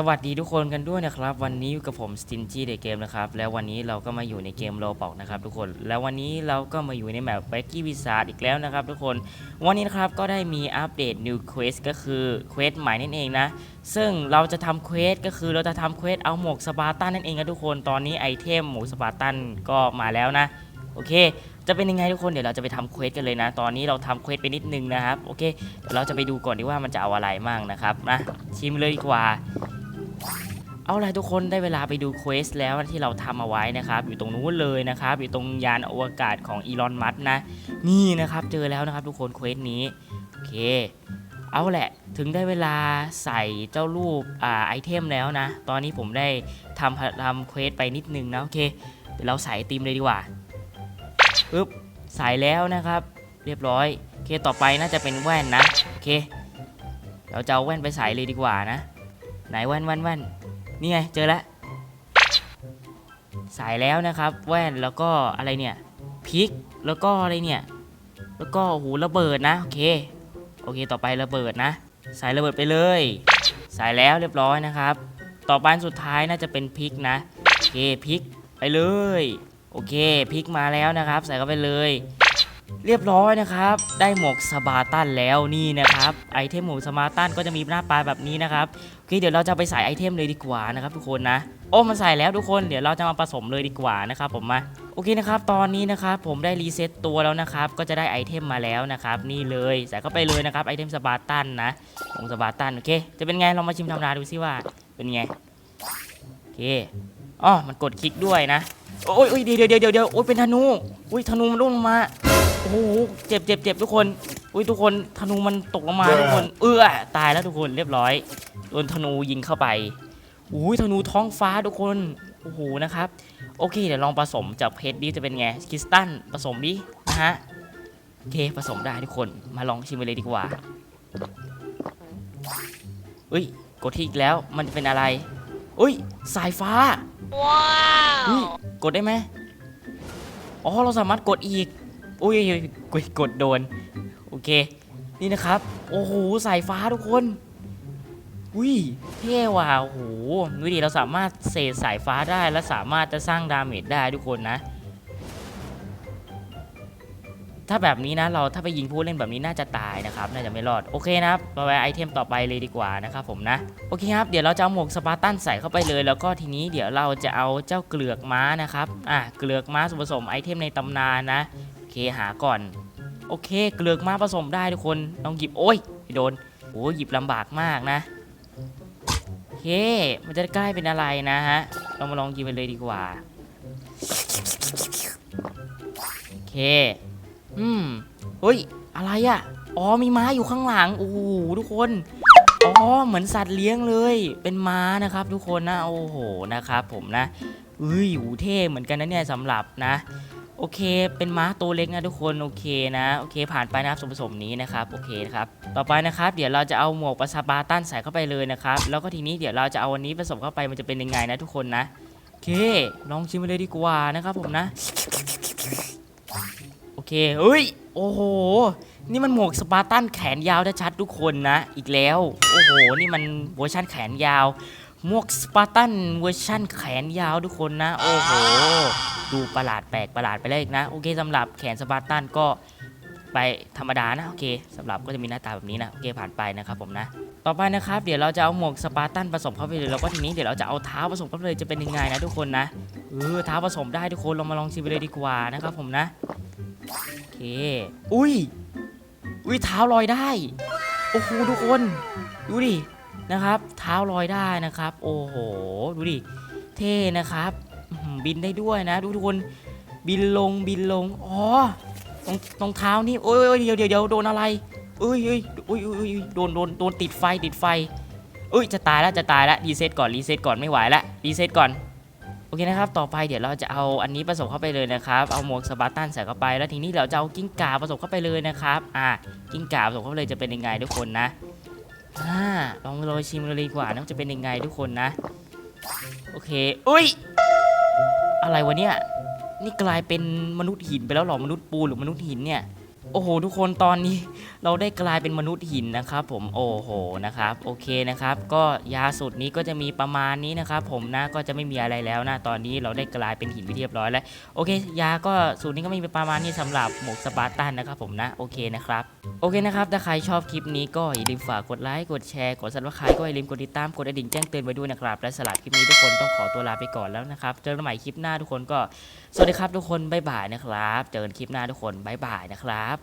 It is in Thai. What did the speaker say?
สวัสดีทุกคนกันด้วยนะครับ วันนี้อยู่กับผม Stingy The Game นะครับ แล้ววันนี้เราก็มาอยู่ในเกมโ o บอกนะครับทุกคน แล้ววันนี้เราก็มาอยู่ในแมป b a c k y Wizard อีกแล้วนะครับทุกคน วันนี้นะครับก็ได้มีอัปเดต New Quest ก็คือเควสใหม่นั่นเองนะ ซึ่งเราจะทำเควสก็คือเราจะทำเควสเอาหมวกสปาร์ตันนั่นเองนะทุกคน ตอนนี้ไอเทมหมวกสปาร์ตันก็มาแล้วนะ โอเค จะเป็นยังไงทุกคน เดี๋ยวเราจะไปทำเควสกันเลยนะ ตอนนี้เราทำเควสไปนิดนึงนะครับ โอเคเดี๋ยวเราจะไปดูก่อนดีว่ามันจะเอาอะไรมั่งนะครับ นะ ชิมเลยดีกว่า เอาล่ะทุกคนได้เวลาไปดูเควสแล้วที่เราทำเอาไว้นะครับ อยู่ตรงนู้นเลยนะครับ อยู่ตรงยานอวกาศของอีลอนมัสนะ นี่นะครับเจอแล้วนะครับทุกคนเควสนี้ โอเค เอาแหละ ถึงได้เวลาใส่เจ้ารูปอ่าไอเทมแล้วนะ ตอนนี้ผมได้ทำทำเควสไปนิดนึงนะโอเคเดี๋ยวเราใส่ไอติมเลยดีกว่าปึ๊บใส่แล้วนะครับ เรียบร้อยโอเคต่อไปน่าจะเป็นแว่นนะโอเค เราจะเอาแว่นไปใส่เลยดีกว่านะ ไหนแว่นแว่นแว่น นี่ไงเจอแล้วสายแล้วนะครับ แว่นแล้วก็อะไรเนี่ยพริกแล้วก็อะไรเนี่ย แล้วก็โอ้โหระเบิดนะโอเคโอเค ต่อไประเบิดนะ สายระเบิดไปเลย สายแล้วเรียบร้อยนะครับ ต่อไปสุดท้ายน่าจะเป็นพริกนะโอเคพริกไปเลย โอเคพริกมาแล้วนะครับ ใส่เข้าไปเลย เรียบร้อยนะครับ ได้หมวกสบาตันแล้วนี่นะครับ ไอเทมหมวกสบาตันก็จะมีหน้าตาแบบนี้นะครับโอเคเดี๋ยวเราจะไปใส่ไอเทมเลยดีกว่านะครับทุกคนนะโอ้มันใส่แล้วทุกคนเดี๋ยวเราจะมาผสมเลยดีกว่านะครับผมมาโอเคนะครับตอนนี้นะครับผมได้รีเซ็ตตัวแล้วนะครับก็จะได้ไอเทมมาแล้วนะครับนี่เลยใส่เข้าไปเลยนะครับไอเทมสปาตันนะของสปาตันโอเค จะเป็นไงลองมาชิมธรรมดาดูซิว่าเป็นไงโอเคอ๋อมันกดคลิกด้วยนะโอ้ยโอ้ยเดี๋ยวเดี๋ยวเดี๋ยวเดี๋ยวโอ้ยเป็นธนูอุ้ยธนูมันร่วงลงมา โอ้โหเจ็บเจ็บเจ็บทุกคนอุ้ยทุกคนธนูมันตกลงมาทุกคน เอื้อตายแล้วทุกคนเรียบร้อยโดนธนูยิงเข้าไปอุ้ยธนูท้องฟ้าทุกคนโอ้โหนะครับโอเคเดี๋ยวลองผสมจากเพชรดิจะเป็นไงคริสตัลผสมดินะฮะโอเคผสมได้ทุกคนมาลองชิมไปเลยดีกว่าอุ้ยกดที่อีกแล้วมันจะเป็นอะไรอุ้ยสายฟ้าว้าอุ้วยกดได้ไหมอ๋อเราสามารถกดอีก อุ้ยกดกดโดน โอเค นี่นะครับ โอ้โหสายฟ้าทุกคน อุ้ยเท่ว่ะโอ้โหดูดิเราสามารถเสกสายฟ้าได้และสามารถจะสร้างดาเมจได้ทุกคนนะ ถ้าแบบนี้นะเราถ้าไปยิงผู้เล่นแบบนี้น่าจะตายนะครับ น่าจะไม่รอด โอเคนะครับไปไอเทมต่อไปเลยดีกว่านะครับผมนะ โอเคครับ เดี๋ยวเราจะเอาหมวกสปาร์ตันใส่เข้าไปเลย แล้วก็ทีนี้เดี๋ยวเราจะเอาเจ้าเกลือกม้านะครับ อะ เกลือกม้าส่วนผสมไอเทมในตำนานนะ เคหาก่อน โอเค เกลือกม้าผสมได้ทุกคนลองหยิบโอ้ยโดนโอ้หยิบลำบากมากนะโอเค มันจะใกล้เป็นอะไรนะฮะเรามาลองกินไปเลยดีกว่าโอเค อืมเฮ้ยอะไรอะ่ะอ๋อมีม้าอยู่ข้างหลังโอ้โหทุกคนอ๋อเหมือนสัตว์เลี้ยงเลยเป็นม้านะครับ ทุกคนนะโอ้โหนะครับผมนะเอ้ยหูเท่เหมือนกันนะเนี่ยสำหรับนะ โอเค เป็นม้าตัวเล็กนะทุกคนโอเคนะโอเค ผ่านไปนะครับส่วนผสมนี้นะครับโอเคนะครับต่อไปนะครับเดี๋ยวเราจะเอาหมวกปลาซาบาตันใส่เข้าไปเลยนะครับแล้วก็ทีนี้เดี๋ยวเราจะเอาวันนี้ผสมเข้าไปมันจะเป็นยังไงนะทุกคนนะโอเค ลองชิมไปเลยดีกว่านะครับผมนะ โอเคเฮ้ยโอ้โหนี่มันหมวกสปาร์ตันแขนยาวชัดทุกคนนะ อีกแล้ว โอ้โห นี่มันเวอร์ชันแขนยาว หมวกสปาร์ตันเวอร์ชันแขนยาวทุกคนนะ โอ้โห ดูประหลาดแปลกประหลาดไปเลยอีกนะ โอเคสำหรับแขนสปาร์ตันก็ไปธรรมดานะ โอเคสำหรับก็จะมีหน้าตาแบบนี้นะ โอเคผ่านไปนะครับผมนะ ต่อไปนะครับเดี๋ยวเราจะเอาหมวกสปาร์ตันผสมเข้าไปเลยแล้วก็ทีนี้เดี๋ยวเราจะเอาเท้าผสมเข้าไปเลยจะเป็นยังไงนะทุกคนนะเออเท้าผสมได้ทุกคนลองมาลองชิมไปเลยดีกว่านะครับผมนะโอเค อุ้ยอุ้ยเท้าลอยได้โอ้โหทุกคน ดูดิ นะครับ เท้าลอยได้นะครับ โอ้โห ดูดิ เท่นะครับบินได้ด้วยนะ ดูทุกคน บินลงบินลง อ๋อ ตรงตรงเท้านี่ โอ้ยโอ้ยเดี๋ยวเดี๋ยวเดี๋ยวโดนอะไรเอ้ยเอ้ยอุ้ยอุ้ยอุ้ยอุ้ยโดนโดนโดนติดไฟติดไฟ เอ้ย จะตายแล้วจะตายแล้วรีเซ็ตก่อนรีเซ็ตก่อนไม่ไหวแล้วรีเซ็ตก่อน โอเคนะครับ ต่อไปเดี๋ยวเราจะเอาอันนี้ผสมเข้าไปเลยนะครับ เอาหมวกสปาร์ตันใส่เข้าไป แล้วทีนี้เราจะเอากิ้งก่าผสมเข้าไปเลยนะครับ อ่า กิ้งก่าผสมเข้าไปเลยจะเป็นยังไงทุกคนนะ อ่าลองลองชิมเลยดีกว่านะจะเป็นยังไงทุกคนนะ โอเคอุ้ย อะไรวะเนี่ย นี่กลายเป็นมนุษย์หินไปแล้วหรอ มนุษย์ปูหรือมนุษย์หินเนี่ย โอ้โหทุกคนตอนนี้เราได้กลายเป็นมนุษย์หินนะครับผมโอ้โหนะครับโอเคนะครับ ก็ยาสูตรนี้ก็จะมีประมาณนี้นะครับผมนะก็จะไม่มีอะไรแล้วนะตอนนี้เราได้กลายเป็นหินไปเรียบร้อยแล้วโอเค ยาก็สูตรนี้ก็มีประมาณนี้สำหรับหมวกสปาร์ตันนะครับผมนะโอเคนะครับโอเคนะครับถ้าใครชอบคลิปนี้ก็อย่าลืมฝากกดไลค์กดแชร์กดซับสไครต์ก็อย่าลืมกดติดตามกดกระดิ่งแจ้งเตือนไว้ด้วยนะครับและสำหรับคลิปนี้ทุกคนต้องขอตัวลาไปก่อนแล้วนะครับเจอกันใหม่คลิปหน้าทุกคนก็สวัสดีครับทุกคนบ๊ายบายนะครับ เจอกันคลิปหน้าทุกคนบ๊ายบายนะครับ